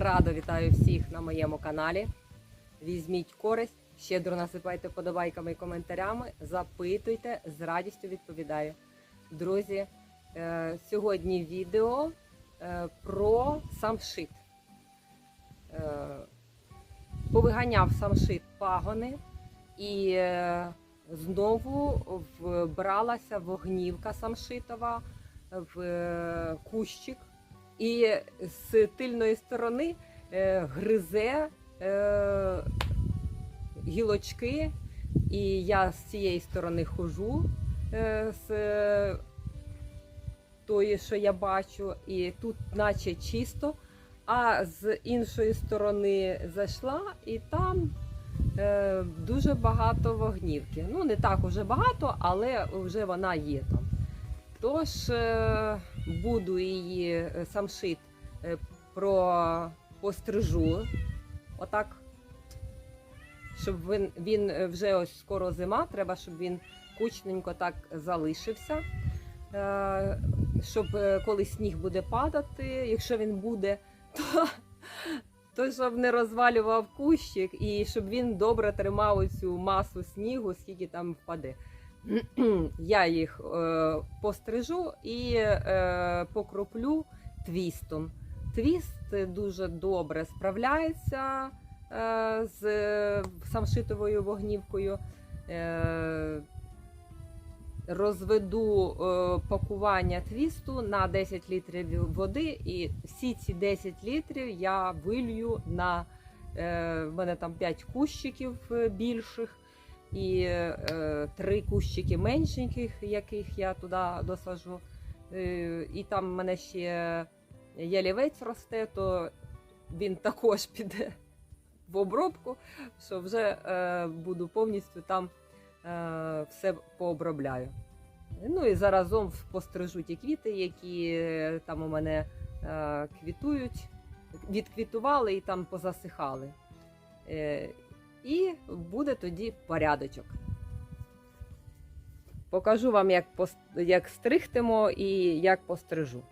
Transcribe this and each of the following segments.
Радо вітаю всіх на моєму каналі. Візьміть користь, щедро насипайте подобайками і коментарями, запитуйте, з радістю відповідаю. Друзі, е, сьогодні відео е, про самшит. Е, Повиганяв самшит пагони і знову вбралася вогнівка самшитова в кущик і з тильної сторони е, гризе е, гілочки, і я з цієї сторони хожу е, з тої, що я бачу, і тут наче чисто, а з іншої сторони зайшла, і там дуже багато вогнівки. Ну, не так уже багато, але вже вона є там. Тож буду її е, самшит е, про пострижу. Отак. Щоб він, він е, вже ось скоро зима, треба, щоб він кучненько так залишився. Щоб коли сніг буде падати, якщо він буде, то, то щоб не розвалював кущик і щоб він добре тримав оцю масу снігу, скільки там впаде. Я їх е, пострижу і е, покроплю твістом. Твіст дуже добре справляється е, з самшитовою вогнівкою. Розведу пакування твісту на 10 літрів води, і всі ці 10 літрів я вилью на в мене там 5 кущиків більших і е, три кущики меншеньких, яких я туди досажу. Е, і там в мене ще ялівець росте, то він також піде в обробку, що вже е, буду повністю там е, все пообробляю. Ну і заразом пострижу ті квіти, які там у мене е, квітують, відквітували і там позасихали. Е, і буде тоді порядочок. Покажу вам, як, як стригтимо і як пострижу.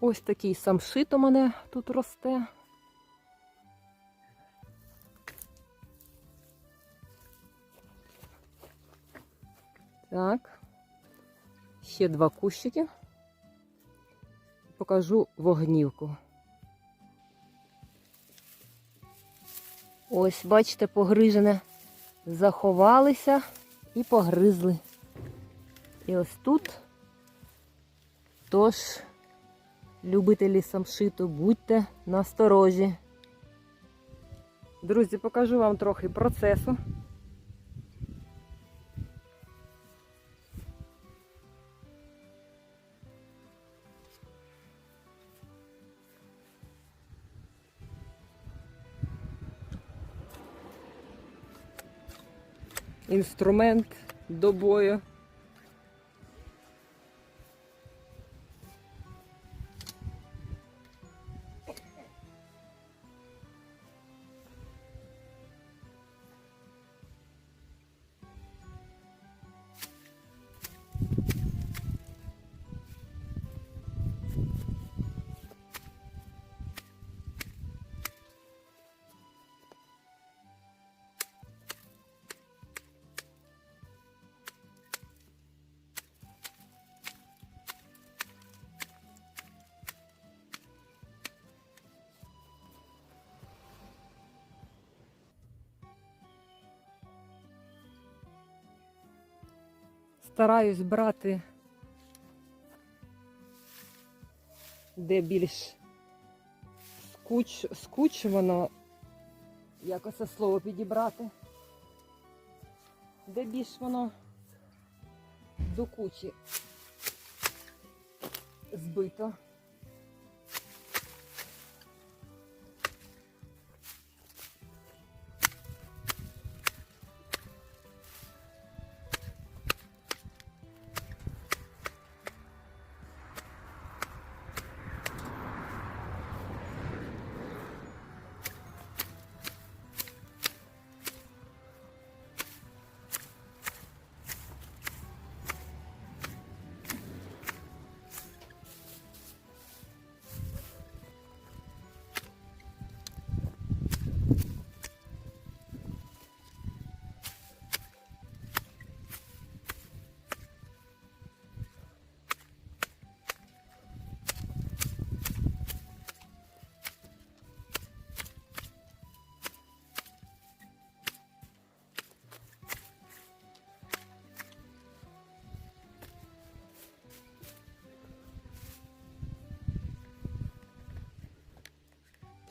Ось такий самшит у мене тут росте. Так. Ще два кущики. Покажу вогнівку. Ось, бачите, погрижене. Заховалися і погризли. І ось тут. Тож, любителі самшиту, будьте насторожі. Друзі, покажу вам трохи процесу. Інструмент до бою. Стараюсь брати де більш скуч, скучувано, як оце слово підібрати, де більш воно до кучі збито.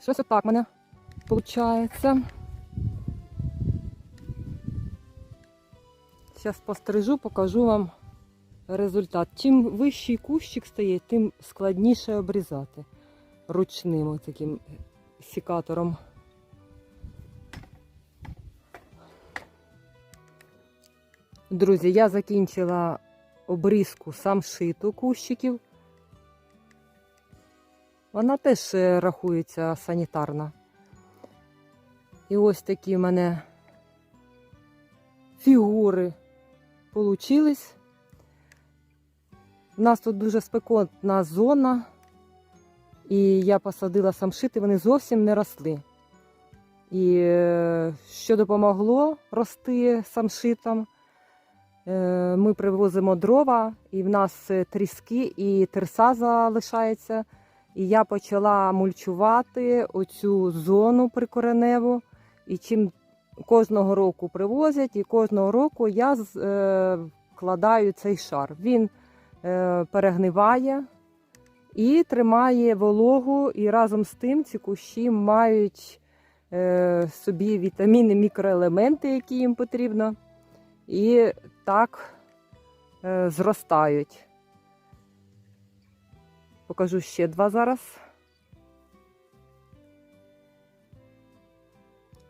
Щось отак в мене виходить. Зараз пострижу, покажу вам результат. Чим вищий кущик стає, тим складніше обрізати ручним таким сікатором. Друзі, я закінчила обрізку самшиту кущиків. Вона теж е, рахується санітарна. І ось такі в мене фігури получились. У нас тут дуже спекотна зона, і я посадила самшити, вони зовсім не росли. І е, що допомогло рости самшитам, е, ми привозимо дрова, і в нас тріски і терса залишається. І я почала мульчувати оцю зону прикореневу. І чим кожного року привозять, і кожного року я е, вкладаю цей шар. Він е, перегниває і тримає вологу, і разом з тим ці кущі мають е, собі вітаміни, мікроелементи, які їм потрібно, і так зростають. Покажу ще два зараз.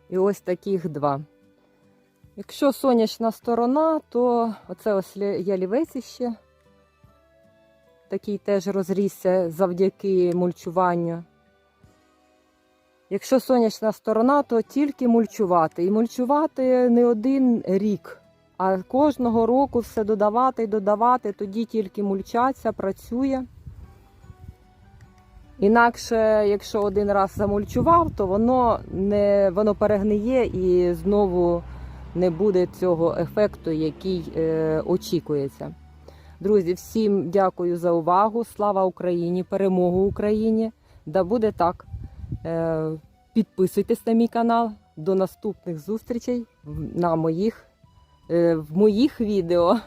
І ось таких два. Якщо сонячна сторона, то оце ось ялівець іще. Такий теж розрісся завдяки мульчуванню. Якщо сонячна сторона, то тільки мульчувати. І мульчувати не один рік, а кожного року все додавати і додавати, тоді тільки мульчаться, працює. Інакше, якщо один раз замульчував, то воно не воно перегниє і знову не буде цього ефекту, який е, очікується. Друзі, всім дякую за увагу. Слава Україні! Перемогу Україні! Да буде так. Е, підписуйтесь на мій канал. До наступних зустрічей на моїх, е, в моїх відео.